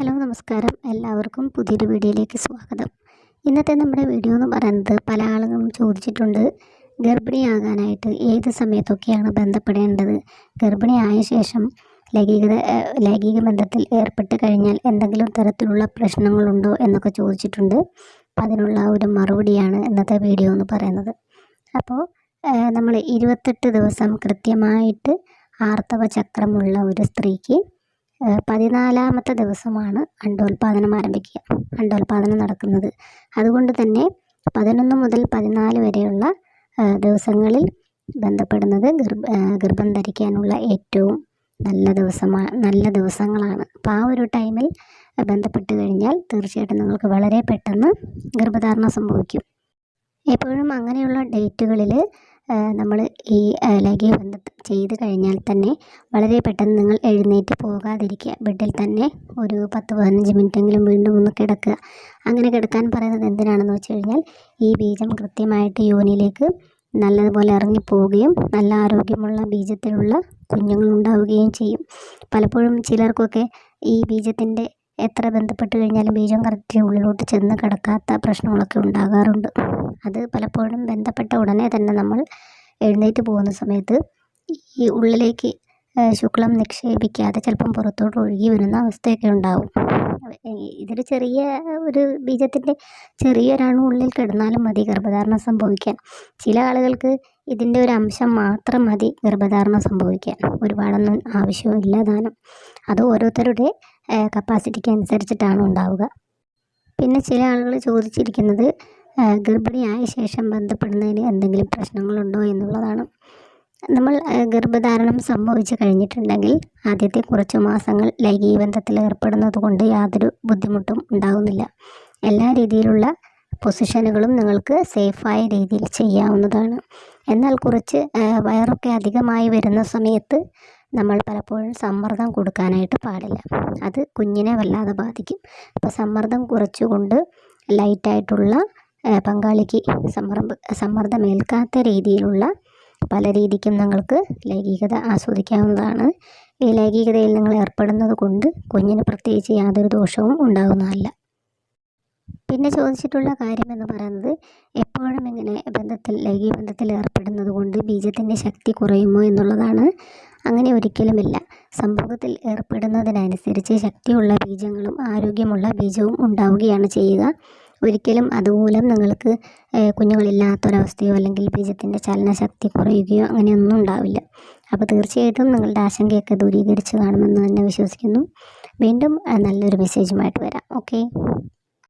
Hello നമസ്കാരം. എല്ലാവർക്കും പുതിയൊരു വീഡിയോയിലേക്ക് സ്വാഗതം. ഇന്നത്തെ നമ്മുടെ വീഡിയോ എന്ന് പറയുന്നത് പല ആളുകളും ചോദിച്ചിട്ടുണ്ട് ഗർഭിണിയാകാനായിട്ട് ഏത് സമയത്തൊക്കെയാണ് ബന്ധപ്പെടേണ്ടത്? ഗർഭിണിയായ ശേഷം ലൈംഗികത ലൈംഗിക ബന്ധത്തിൽ ഏർപ്പെട്ട് കഴിഞ്ഞാൽ എന്തെങ്കിലും തരത്തിലുള്ള പ്രശ്നങ്ങളുണ്ടോ എന്നൊക്കെ ചോദിച്ചിട്ടുണ്ട്. അപ്പോൾ അതിനുള്ള ഒരു മറുപടിയാണ് ഇന്നത്തെ വീഡിയോ എന്ന് പറയുന്നത്. അപ്പോൾ നമ്മൾ ഇരുപത്തെട്ട് ദിവസം കൃത്യമായിട്ട് ആർത്തവ ചക്രമുള്ള ഒരു സ്ത്രീക്ക് പതിനാലാമത്തെ ദിവസമാണ് അണ്ടോൽപാദനം ആരംഭിക്കുക. അണ്ടോൽപാദനം നടക്കുന്നത്. അതുകൊണ്ട് തന്നെ പതിനൊന്ന് മുതൽ പതിനാല് വരെയുള്ള ദിവസങ്ങളിൽ ബന്ധപ്പെടുന്നത് ഗർഭ ഗർഭം ധരിക്കാനുള്ള ഏറ്റവും നല്ല ദിവസമാണ് നല്ല ദിവസങ്ങളാണ്. അപ്പോൾ ആ ഒരു ടൈമിൽ ബന്ധപ്പെട്ട് കഴിഞ്ഞാൽ തീർച്ചയായിട്ടും നിങ്ങൾക്ക് വളരെ പെട്ടെന്ന് ഗർഭധാരണം സംഭവിക്കും. എപ്പോഴും അങ്ങനെയുള്ള ഡേറ്റുകളിൽ നമ്മൾ ഈ ഏഹ് ലൈംഗിക ബന്ധം ചെയ്ത് കഴിഞ്ഞാൽ തന്നെ വളരെ പെട്ടെന്ന് നിങ്ങൾ എഴുന്നേറ്റ് പോകാതിരിക്കുക. ബെഡിൽ തന്നെ ഒരു പത്ത് പതിനഞ്ച് മിനിറ്റെങ്കിലും വീണ്ടും ഒന്ന് കിടക്കുക. അങ്ങനെ കിടക്കാൻ പറയുന്നത് എന്തിനാണെന്ന് വെച്ച് കഴിഞ്ഞാൽ ഈ ബീജം കൃത്യമായിട്ട് യോനിയിലേക്ക് നല്ലതുപോലെ ഇറങ്ങിപ്പോവുകയും നല്ല ആരോഗ്യമുള്ള ബീജത്തിലുള്ള കുഞ്ഞുങ്ങൾ ഉണ്ടാവുകയും ചെയ്യും. പലപ്പോഴും ചിലർക്കൊക്കെ ഈ ബീജത്തിന്റെ എത്ര ബന്ധപ്പെട്ട് കഴിഞ്ഞാലും ബീജം കറക്റ്റ് ഉള്ളിലോട്ട് ചെന്ന് കിടക്കാത്ത പ്രശ്നങ്ങളൊക്കെ ഉണ്ടാകാറുണ്ട്. അത് പലപ്പോഴും ബന്ധപ്പെട്ട ഉടനെ തന്നെ നമ്മൾ എഴുന്നേറ്റ് പോകുന്ന സമയത്ത് ഈ ഉള്ളിലേക്ക് ശുക്ലം നിക്ഷേപിക്കാതെ ചിലപ്പം പുറത്തോട്ട് ഒഴുകി വരുന്ന അവസ്ഥയൊക്കെ ഉണ്ടാവും. ഇതൊരു ചെറിയ ഒരു ബീജത്തിന്റെ ചെറിയൊരണു ഉള്ളിൽ കിടന്നാലും മതി ഗർഭധാരണം സംഭവിക്കാൻ. ചില ആളുകൾക്ക് ഇതിന്റെ ഒരു അംശം മാത്രം മതി ഗർഭധാരണം സംഭവിക്കാൻ. ഒരുപാടൊന്നും ആവശ്യമില്ല ദാനം. അത് ഓരോരുത്തരുടെ കപ്പാസിറ്റിക്ക് അനുസരിച്ചിട്ടാണ് ഉണ്ടാവുക. പിന്നെ ചില ആളുകൾ ചോദിച്ചിരിക്കുന്നത് ഗർഭിണിയായ ശേഷം ബന്ധപ്പെടുന്നതിന് എന്തെങ്കിലും പ്രശ്നങ്ങളുണ്ടോ എന്നുള്ളതാണ്. നമ്മൾ ഗർഭധാരണം സംഭവിച്ചു കഴിഞ്ഞിട്ടുണ്ടെങ്കിൽ ആദ്യത്തെ കുറച്ച് മാസങ്ങൾ ലൈംഗിക ബന്ധത്തിൽ ഏർപ്പെടുന്നത് കൊണ്ട് യാതൊരു ബുദ്ധിമുട്ടും ഉണ്ടാകുന്നില്ല എല്ലാ രീതിയിലുള്ള പൊസിഷനുകളും നിങ്ങൾക്ക് സേഫായ രീതിയിൽ ചെയ്യാവുന്നതാണ്. എന്നാൽ കുറച്ച് വയറൊക്കെ അധികമായി വരുന്ന സമയത്ത് നമ്മൾ പലപ്പോഴും സമ്മർദ്ദം കൊടുക്കാനായിട്ട് പാടില്ല. അത് കുഞ്ഞിനെ വല്ലാതെ ബാധിക്കും. അപ്പോൾ സമ്മർദ്ദം കുറച്ചുകൊണ്ട് ലൈറ്റായിട്ടുള്ള പങ്കാളിക്ക് സമ്മർദ്ദം സമ്മർദ്ദമേൽക്കാത്ത രീതിയിലുള്ള പല രീതിക്കും നിങ്ങൾക്ക് ലൈംഗികത ആസ്വദിക്കാവുന്നതാണ്. ഈ ലൈംഗികതയിൽ നിങ്ങൾ ഏർപ്പെടുന്നത് കൊണ്ട് കുഞ്ഞിന് പ്രത്യേകിച്ച് യാതൊരു ദോഷവും ഉണ്ടാകുന്നതല്ല. പിന്നെ ചോദിച്ചിട്ടുള്ള കാര്യം എന്ന് പറയുന്നത് എപ്പോഴും ഇങ്ങനെ ബന്ധത്തിൽ ലൈംഗിക ബന്ധത്തിൽ ഏർപ്പെടുന്നത് കൊണ്ട് ബീജത്തിന്റെ ശക്തി കുറയുമോ എന്നുള്ളതാണ്. അങ്ങനെ ഒരിക്കലുമില്ല. സംഭവത്തിൽ ഏർപ്പെടുന്നതിനനുസരിച്ച് ശക്തിയുള്ള ബീജങ്ങളും ആരോഗ്യമുള്ള ബീജവും ഉണ്ടാവുകയാണ് ചെയ്യുക. ഒരിക്കലും അതുമൂലം നിങ്ങൾക്ക് കുഞ്ഞുങ്ങളില്ലാത്തൊരവസ്ഥയോ അല്ലെങ്കിൽ ബീജത്തിന്റെ ചലനശക്തി കുറയുകയോ അങ്ങനെയൊന്നും ഉണ്ടാവില്ല. അപ്പോൾ തീർച്ചയായിട്ടും നിങ്ങളുടെ ആശങ്കയൊക്കെ ദൂരീകരിച്ച് കാണുമെന്ന് തന്നെ വിശ്വസിക്കുന്നു. വീണ്ടും നല്ലൊരു മെസ്സേജുമായിട്ട് വരാം. ഓക്കെ